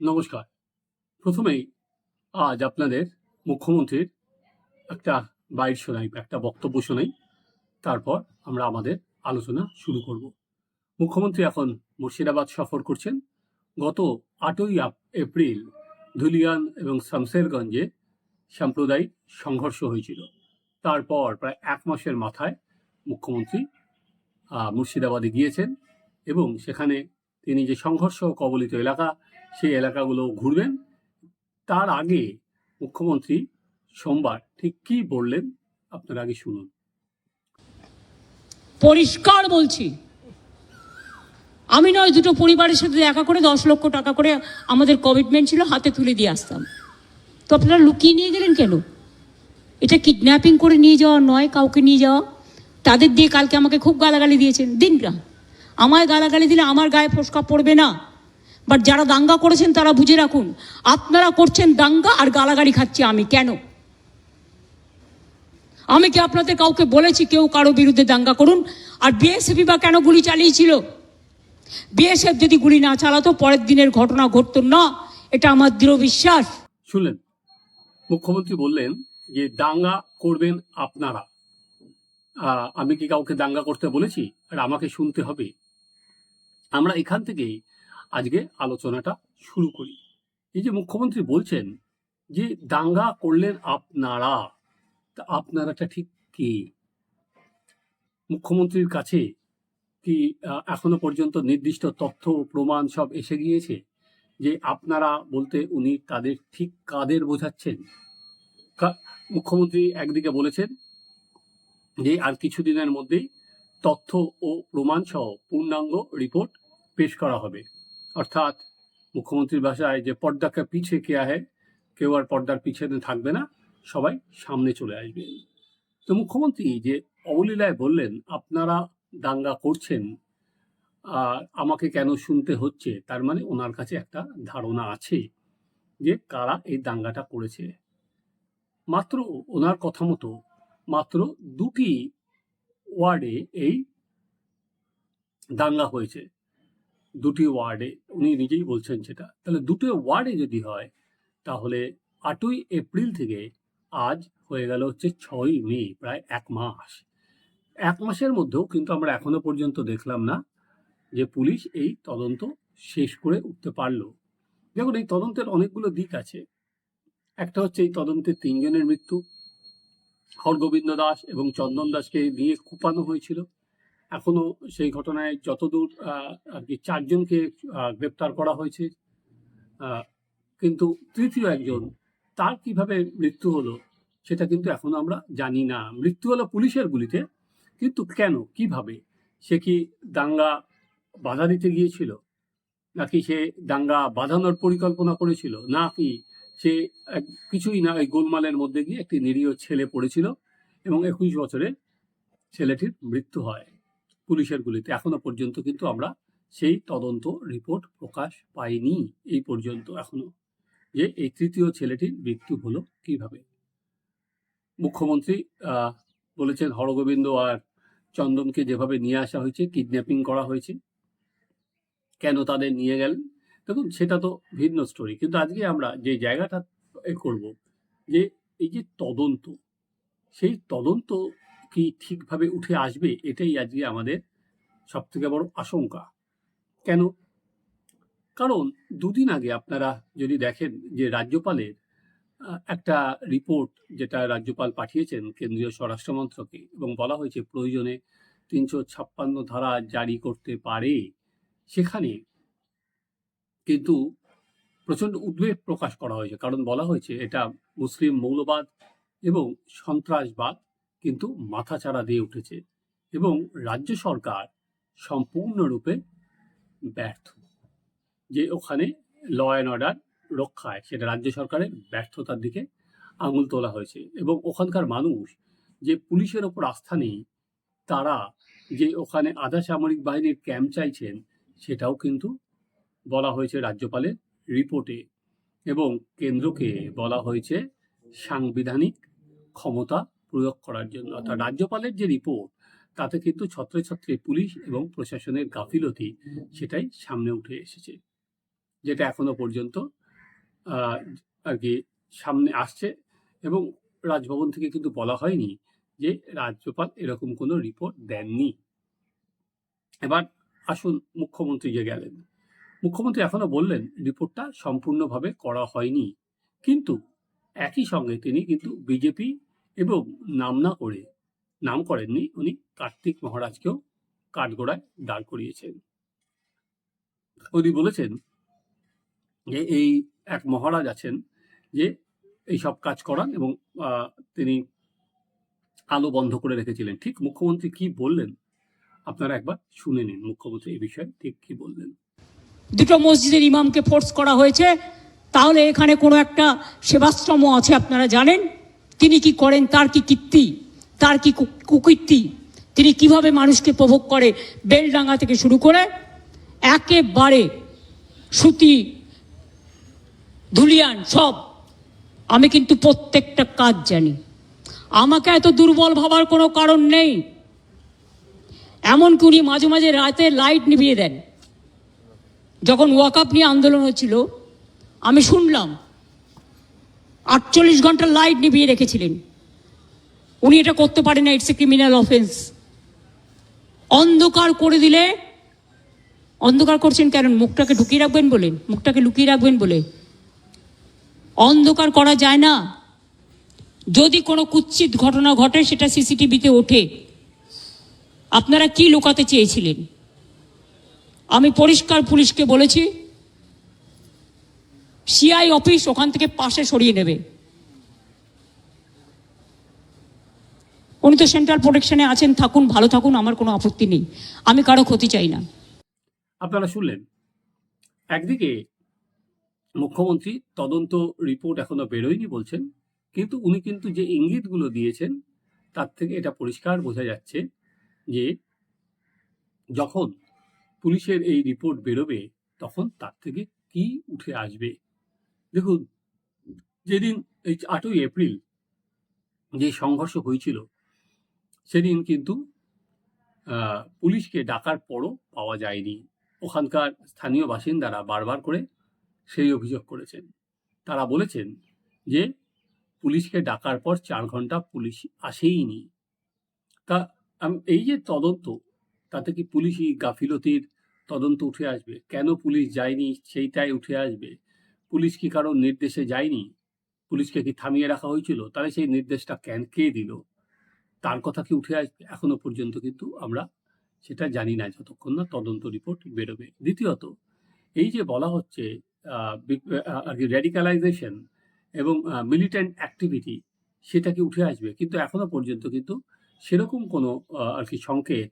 নমস্কার। প্রথমেই আজ আপনাদের মুখ্যমন্ত্রীর একটা বাইট শোনাই, একটা বক্তব্য শোনাই। তারপর আমরা আমাদের আলোচনা শুরু করব। মুখ্যমন্ত্রী এখন মুর্শিদাবাদ সফর করছেন। গত আটই এপ্রিল ধুলিয়ান এবং শামসেরগঞ্জে সাম্প্রদায়িক সংঘর্ষ হয়েছিল। তারপর প্রায় এক মাসের মাথায় মুখ্যমন্ত্রী মুর্শিদাবাদে গিয়েছেন এবং সেখানে তিনি যে সংঘর্ষ কবলিত এলাকা সেই এলাকাগুলো ঘুরবেন। তার আগে মুখ্যমন্ত্রী সোমবার ঠিক কি বললেন আপনারা আগে শুনুন। পরিষ্কার বলছি, আমি নয়, দুটো পরিবারের সাথে দেখা করে দশ লক্ষ টাকা করে আমাদের কমিটমেন্ট ছিল, হাতে তুলে দিয়ে আসতাম। তো আপনারা লুকিয়ে নিয়ে গেলেন কেন? এটা কিডন্যাপিং করে নিয়ে যাওয়া নয়, কাউকে নিয়ে যাওয়া। তাদের দিয়ে কালকে আমাকে খুব গালাগালি দিয়েছেন। দিন না আমায় গালাগালি দিলে আমার গায়ে ফোসকা পড়বে না। বাট যারা দাঙ্গা করেছেন তারা বুঝে রাখুন, আপনারা করছেন দাঙ্গা আর গালাগালি খাচ্ছি আমি, কেন? আমি কি আপনাদের কাউকে বলেছি কেউ কারও বিরুদ্ধে দাঙ্গা করুন? আর বিএসএফ বা কেন গুলি চালিয়েছিল? বিএসএফ যদি গুলি না চালাতো, পরের দিনের ঘটনা ঘটতো না। এটা আমার দৃঢ় বিশ্বাস। শুনলেন, মুখ্যমন্ত্রী বললেন যে দাঙ্গা করবেন আপনারা। আমি কি কাউকে দাঙ্গা করতে বলেছি? আর আমাকে শুনতে হবে। আমরা এখান থেকেই আজকে আলোচনাটা শুরু করি। এই যে মুখ্যমন্ত্রী বলছেন যে, দাঙ্গা করলেন আপনারা, তা আপনারাটা ঠিক কি? মুখ্যমন্ত্রীর কাছে কি এখনও পর্যন্ত নির্দিষ্ট তথ্য প্রমাণ সব এসে গিয়েছে যে, আপনারা বলতে উনি তাদের ঠিক কাদের বোঝাচ্ছেন? মুখ্যমন্ত্রী একদিকে বলেছেন যে, আর কিছুদিনের মধ্যেই তথ্য ও প্রমাণ সহ পূর্ণাঙ্গ রিপোর্ট পেশ করা হবে। অর্থাৎ মুখ্যমন্ত্রীর ভাষায় যে পর্দাকে পিছে কেয়া হয় কেউ আর পর্দার পিছনে থাকবে না, সবাই সামনে চলে আসবে। তো মুখ্যমন্ত্রী যে অবলীলায় বললেন, আপনারা দাঙ্গা করছেন, আর আমাকে কেন শুনতে হচ্ছে? তার মানে ওনার কাছে একটা ধারণা আছে যে কারা এই দাঙ্গাটা করেছে। মাত্র ওনার কথা মতো, মাত্র দুটি ওয়ার্ডে এই দাঙ্গা হয়েছে। দুটি ওয়ার্ডে, উনি নিজেই বলছেন সেটা। তাহলে দুটো ওয়ার্ডে যদি হয়, তাহলে আটই এপ্রিল থেকে আজ হয়ে গেল হচ্ছে ছয়ই মে, প্রায় এক মাস। এক মাসের মধ্যেও কিন্তু আমরা এখনও পর্যন্ত দেখলাম না যে পুলিশ এই তদন্ত শেষ করে উঠতে পারল। দেখুন, এই তদন্তের অনেকগুলো দিক আছে। একটা হচ্ছে এই তদন্তে তিনজনের মৃত্যু। হরগোবিন্দ দাস এবং চন্দন দাসকে নিয়ে কুপানো হয়েছিল। এখনও সেই ঘটনায় যতদূর আর কি চারজনকে গ্রেপ্তার করা হয়েছে। কিন্তু তৃতীয় একজন, তার কীভাবে মৃত্যু হলো, সেটা কিন্তু এখনও আমরা জানি না। মৃত্যু হলো পুলিশের গুলিতে, কিন্তু কেন, কীভাবে? সে কি দাঙ্গা বাধা দিতে গিয়েছিল? নাকি সে দাঙ্গা বাঁধানোর পরিকল্পনা করেছিল? নাকি সে কিছুই না, ওই গোলমালের মধ্যে গিয়ে একটি নিরীহ ছেলে পড়েছিল এবং একুশ বছরের ছেলেটির মৃত্যু হয়? পুলিশের গুলিতে। এখনও পর্যন্ত কিন্তু আমরা সেই তদন্ত রিপোর্ট প্রকাশ পাইনি। এই পর্যন্ত এখনও। যে এই তৃতীয় ছেলেটির মৃত্যু হলো কীভাবে? মুখ্যমন্ত্রী বলেছেন হরগোবিন্দ আর চন্দনকে যেভাবে নিয়ে আসা হয়েছে, কিডন্যাপিং করা হয়েছে, কেন তাদের নিয়ে গেলেন? দেখুন, সেটা তো ভিন্ন স্টোরি কিন্তু আজকে আমরা যে জায়গাটা করব, যে এই যে তদন্ত, সেই তদন্ত কি ঠিকভাবে উঠে আসবে, এটাই আজকে আমাদের সব থেকে বড় আশঙ্কা। কেন? কারণ দুদিন আগে আপনারা যদি দেখেন যে রাজ্যপালের একটা রিপোর্ট যেটা রাজ্যপাল পাঠিয়েছেন কেন্দ্রীয় স্বরাষ্ট্রমন্ত্রকে এবং বলা হয়েছে প্রয়োজনে তিনশো ছাপ্পান্ন ধারা জারি করতে পারে, সেখানে কিন্তু প্রচণ্ড উদ্বেগ প্রকাশ করা হয়েছে। কারণ বলা হয়েছে এটা মুসলিম মৌলবাদ এবং সন্ত্রাসবাদ। কিন্তু মাথাচাড়া দিয়ে উঠেছে এবং রাজ্য সরকার সম্পূর্ণরূপে ব্যর্থ। যে ওখানে ল অ্যান্ড অর্ডার রক্ষায়, সেটা রাজ্য সরকারের ব্যর্থতার দিকে আঙুল তোলা হয়েছে এবং ওখানকার মানুষ যে পুলিশের ওপর আস্থা নেই, তারা যে ওখানে আধা সামরিক বাহিনীর ক্যাম্প চাইছেন, সেটাও কিন্তু বলা হয়েছে রাজ্যপালের রিপোর্টে এবং কেন্দ্রকে বলা হয়েছে সাংবিধানিক ক্ষমতা প্রয়োগ করার জন্য। অর্থাৎ রাজ্যপালের যে রিপোর্ট তাতে কিন্তু ছত্রে ছত্রে পুলিশ এবং প্রশাসনের গাফিলতি সেটাই সামনে উঠে এসেছে। যেটা এখনও পর্যন্ত আর কি সামনে আসছে এবং রাজভবন থেকে কিন্তু বলা হয়নি যে রাজ্যপাল এরকম কোনো রিপোর্ট দেননি। এবার আসুন মুখ্যমন্ত্রী যে গেলেন। মুখ্যমন্ত্রী এখনও বললেন রিপোর্টটা সম্পূর্ণভাবে করা হয়নি। কিন্তু একই সঙ্গে তিনি কিন্তু বিজেপি এবং নাম না করে নাম করেননি, উনি কার্তিক মহারাজকেও কাঠগোড়ায় দাঁড় করিয়েছেন। উনি বলেছেন যে, এই এক মহারাজ আছেন যে এই সব কাজ করান এবং তিনি আলো বন্ধ করে রেখেছিলেন। ঠিক মুখ্যমন্ত্রী কি বললেন? আপনারা একবার শুনে নিন মুখ্যমন্ত্রী এই বিষয়ে ঠিক কি বললেন। দুটো মসজিদের ইমামকে ফোর্স করা হয়েছে, তাহলে এখানে কোনো একটা সেবাশ্রম আছে, আপনারা জানেন? তিনি কি করেন, তার কি কীর্তি, তার কি কুকীর্তি? তিনি কীভাবে মানুষকে প্রভোগ করে? বেলডাঙ্গা থেকে শুরু করে একেবারে সুতি, ধুলিয়ান সব। আমি কিন্তু প্রত্যেকটা কাজ জানি। আমাকে এত দুর্বল ভাবার কোনো কারণ নেই। এমনকি উনি মাঝে মাঝে রাতে লাইট নিভিয়ে দেন। যখন ওয়াকআপ নিয়ে আন্দোলন হচ্ছিল, আমি শুনলাম আটচল্লিশ ঘণ্টা লাইট নিভিয়ে রেখেছিলেন। উনি এটা করতে পারেন না ইটস এ ক্রিমিনাল অফেন্স অন্ধকার করে দিলে, অন্ধকার করছেন কেন? মুখটাকে ঢুকিয়ে রাখবেন বলেন মুখটাকে লুকিয়ে রাখবেন বলে। অন্ধকার করা যায় না। যদি কোনো কুৎসিত ঘটনা ঘটে, সেটা সিসিটিভিতে ওঠে। আপনারা কি লুকাতে চেয়েছিলেন? আমি পরিষ্কার পুলিশকে বলেছি সিআই অফিস ওখান থেকে পাশে সরিয়ে নেবে। উনি তো সেন্ট্রাল প্রোটেকশনে আছেন, থাকুন, ভালো থাকুন, আমার কোনো আপত্তি নেই। আমি কারও ক্ষতি চাই না। আপনারা শুনলেন? একদিকে মুখ্যমন্ত্রী তদন্ত রিপোর্ট এখনও বেরোয়নি বলছেন, কিন্তু উনি কিন্তু যে ইঙ্গিতগুলো দিয়েছেন, তার থেকে এটা পরিষ্কার বোঝা যাচ্ছে যে যখন পুলিশের এই রিপোর্ট বেরোবে, তখন তার থেকে কি উঠে আসবে? দেখুন, যেদিন এই আটই এপ্রিল যে সংঘর্ষ হয়েছিল, সেদিন কিন্তু পুলিশকে ডাকার পরও পাওয়া যায়নি। ওখানকার স্থানীয় বাসিন্দারা বারবার করে সেই অভিযোগ করেছেন। তারা বলেছেন যে, পুলিশকে ডাকার পর চার ঘণ্টা পুলিশ আসেইনি। তা এই যে তদন্ত, তাতে কি পুলিশি গাফিলতির তদন্ত উঠে আসবে? কেন পুলিশ যায়নি? সেইটাই উঠে আসবে? পুলিশ কি কারও নির্দেশে যায়নি? পুলিশকে কি থামিয়ে রাখা হয়েছিল? তাহলে সেই নির্দেশটা কেন, কে দিল? তার কথা কি উঠে আসবে এখনও পর্যন্ত কিন্তু আমরা সেটা জানি না যতক্ষণ না তদন্ত রিপোর্ট বেরোবে। দ্বিতীয়ত, এই যে বলা হচ্ছে আর কি র্যাডিক্যালাইজেশন এবং মিলিটেন্ট অ্যাক্টিভিটি সেটা কি উঠে আসবে? কিন্তু এখনও পর্যন্ত কিন্তু সেরকম কোনো আর কি সংকেত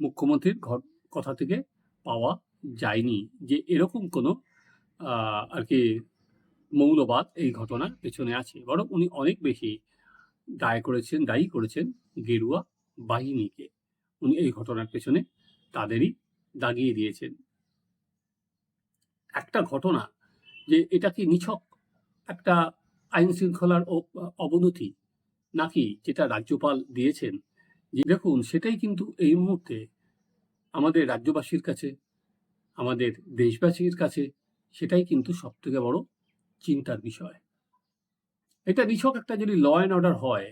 মুখ্যমন্ত্রীর ঘর- কথা থেকে পাওয়া যায়নি যে এরকম কোনো আর কি মৌলবাদ এই ঘটনার পেছনে আছে। বরং উনি অনেক বেশি দায় করেছেন, দায়ী করেছেন গেরুয়া বাহিনীকে। উনি এই ঘটনার পেছনে তাদেরই দাগিয়ে দিয়েছেন। একটা ঘটনা যে এটা কি নিছক একটা আইন শৃঙ্খলার অবনতি নাকি যেটা রাজ্যপাল দিয়েছেন? যে দেখুন, সেটাই কিন্তু এই মুহূর্তে আমাদের রাজ্যবাসীর কাছে, আমাদের দেশবাসীর কাছে সেটাই কিন্তু সব থেকে বড় চিন্তার বিষয়। এটা নিছক একটা যদি ল অ্যান্ড অর্ডার হয়,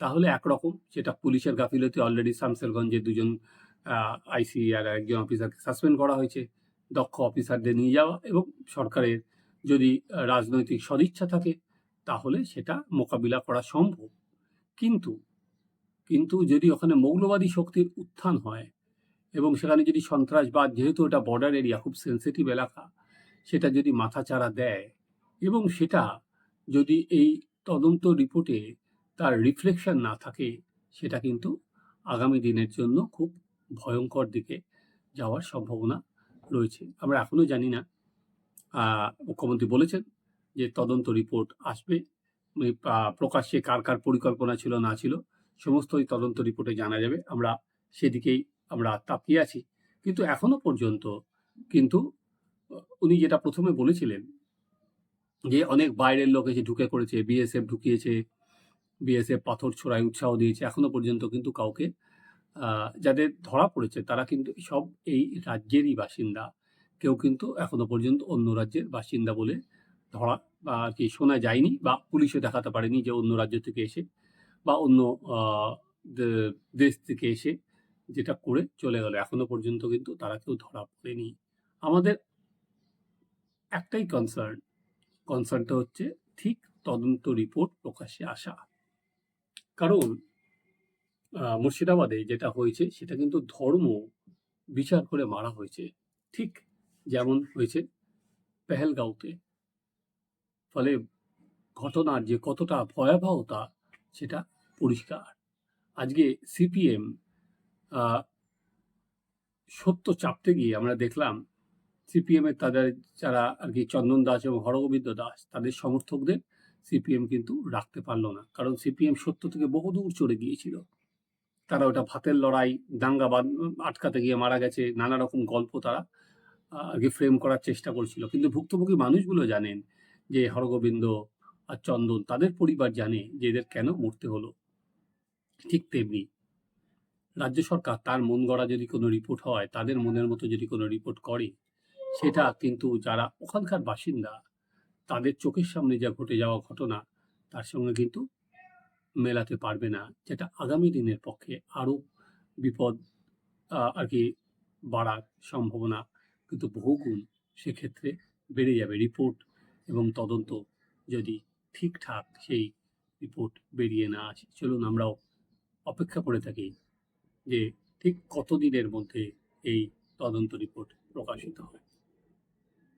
তাহলে একরকম যেটা পুলিশের গাফিলতি অলরেডি শামসেরগঞ্জে দুজন আইসি আর একজন অফিসারকে সাসপেন্ড করা হয়েছে। দক্ষ অফিসারদের নিয়ে যাওয়া এবং সরকারের যদি রাজনৈতিক সদিচ্ছা থাকে, তাহলে সেটা মোকাবিলা করা সম্ভব। কিন্তু কিন্তু যদি ওখানে মৌলবাদী শক্তির উত্থান হয় এবং সেখানে যদি সন্ত্রাসবাদ, যেহেতু এটা বর্ডার এরিয়া খুব সেন্সিটিভ এলাকা সেটা যদি মাথাচাড়া দেয় এবং সেটা যদি এই তদন্ত রিপোর্টে তার রিফ্লেকশন না থাকে, সেটা কিন্তু আগামী দিনের জন্য খুব ভয়ঙ্কর দিকে যাওয়ার সম্ভাবনা রয়েছে। আমরা এখনও জানি না। মুখ্যমন্ত্রী বলেছেন যে তদন্ত রিপোর্ট আসবে। প্রকাশ্যে কার কার পরিকল্পনা ছিল, না ছিল সমস্ত ওই তদন্ত রিপোর্টে জানা যাবে। আমরা সেদিকেই আমরা তাকিয়ে আছি। কিন্তু এখনও পর্যন্ত কিন্তু উনি যেটা প্রথমে বলেছিলেন যে অনেক বাইরের লোক এসে ঢুকে করেছে বিএসএফ ঢুকিয়েছে বিএসএফ পাথর ছোড়ায় উৎসাহ দিয়েছে, এখনও পর্যন্ত কিন্তু কাউকে যাদের ধরা পড়েছে তারা কিন্তু সব এই রাজ্যেরই বাসিন্দা। কেউ কিন্তু এখনও পর্যন্ত অন্য রাজ্যের বাসিন্দা বলে ধরা বা আর কি শোনা যায়নি বা পুলিশও দেখাতে পারেনি যে অন্য রাজ্য থেকে এসে বা অন্য দেশ থেকে এসে যেটা করে চলে গেল। এখনও পর্যন্ত কিন্তু তারা কেউ ধরা পড়েনি। আমাদের একটাই কনসার্ন কনসার্নটা হচ্ছে ঠিক তদন্ত রিপোর্ট প্রকাশ্যে আসা। কারণ মুর্শিদাবাদে যেটা হয়েছে সেটা কিন্তু ধর্ম বিচার করে মারা হয়েছে। ঠিক যেমন হয়েছে পেহেলগাঁওতে। ফলে ঘটনার যে কতটা ভয়াবহতা সেটা পরিষ্কার। আজকে সিপিএম সত্য চাপতে গিয়ে আমরা দেখলাম সিপিএম এর তাদের যারা আর কি চন্দন দাস এবং হরগোবিন্দ দাস, তাদের সমর্থকদের সিপিএম কিন্তু রাখতে পারল না। কারণ সিপিএম সত্য থেকে বহুদূর চড়ে গিয়েছিল। তারা ওটা ভাতের লড়াই, দাঙ্গা আটকাতে গিয়ে মারা গেছে, নানা রকম গল্প তারা আর কি ফ্রেম করার চেষ্টা করছিল। কিন্তু ভুক্তভোগী মানুষগুলো জানেন যে হরগোবিন্দ আর চন্দন তাদের পরিবার জানে যে এদের কেন মরতে হলো। ঠিক তেমনি রাজ্য সরকার তার মন গড়া যদি কোনো রিপোর্ট হয়, তাদের মনের মতো যদি কোনো রিপোর্ট করে সেটা কিন্তু যারা ওখানকার বাসিন্দা, তাদের চোখের সামনে যা ঘটে যাওয়া ঘটনা, তার সঙ্গে কিন্তু মেলাতে পারবে না, যেটা আগামী দিনের পক্ষে আরও বিপদ আর কি বাড়ার সম্ভাবনা কিন্তু বহুগুণ। সেক্ষেত্রে বেড়ে যাবে রিপোর্ট এবং তদন্ত যদি ঠিকঠাক সেই রিপোর্ট বেরিয়ে না আসে। চলুন আমরাও অপেক্ষা করে থাকি যে ঠিক কতদিনের মধ্যে এই তদন্ত রিপোর্ট প্রকাশিত হয়।